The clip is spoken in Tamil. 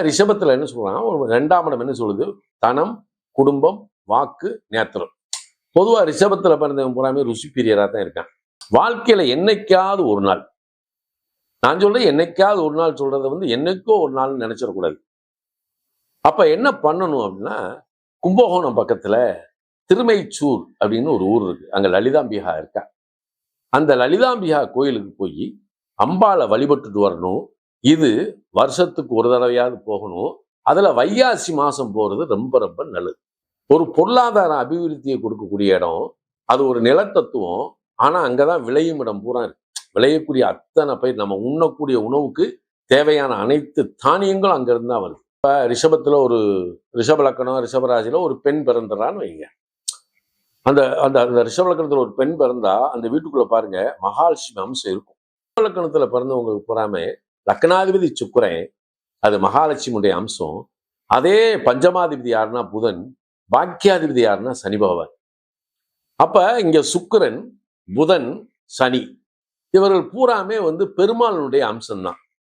ரிஷபத்துல என்ன சொல்றாங்க ஒரு ரெண்டாம் இடம் என்ன சொல்லுது? தனம் குடும்பம் வாக்கு நேத்திரம். பொதுவா ரிஷபத்துல பிறந்தவன் பூராமே ருசி பிரியராக தான் இருக்கான். வாழ்க்கையில என்னைக்காவது ஒரு நாள் நான் சொல்றேன் என்னைக்காவது ஒரு நாள் சொல்றதை வந்து என்னைக்கோ ஒரு நாள்னு நினைச்சிடக்கூடாது. அப்ப என்ன பண்ணணும் அப்படின்னா கும்பகோணம் பக்கத்துல திருமைச்சூர் அப்படின்னு ஒரு ஊர் இருக்கு. அங்க லலிதாம்பிகா இருக்கா. அந்த லலிதாம்பிகா கோயிலுக்கு போய் அம்பாவை வழிபட்டுட்டு வரணும். இது வருஷத்துக்கு ஒரு தடவையாவது போகணும். அதுல வைகாசி மாசம் போறது ரொம்ப ரொம்ப நல்லது. ஒரு பொருளாதார அபிவிருத்தியை கொடுக்கக்கூடிய இடம். அது ஒரு நிலத்தத்துவம். ஆனா அங்கதான் விளையும் இடம் பூரா இருக்கு. விளையக்கூடிய அத்தனை பயிர் நம்ம உண்ணக்கூடிய உணவுக்கு தேவையான அனைத்து தானியங்களும் அங்க தான் வருது. இப்ப ரிஷபத்துல ஒரு ரிஷபலக்கணம் ரிஷபராசியில் ஒரு பெண் பிறந்துறான்னு வைங்க. அந்த அந்த அந்த ரிஷபலக்கணத்தில் ஒரு பெண் பிறந்தா அந்த வீட்டுக்குள்ள பாருங்க மகாலட்சுமி அம்சம் இருக்கும். ரிஷபலக்கணத்தில் பிறந்தவங்களுக்கு பூராமே லக்னாதிபதி சுக்கிரன் அது மகாலட்சுமியுடைய அம்சம். அதே பஞ்சமாதிபதி யாருன்னா புதன் பாக்கியாதிபதி யாருன்னா சனி பகவான். அப்ப இங்க சுக்கரன் புதன் சனி இவர்கள் பூராமே வந்து பெருமாளனுடைய அம்சம்தான்.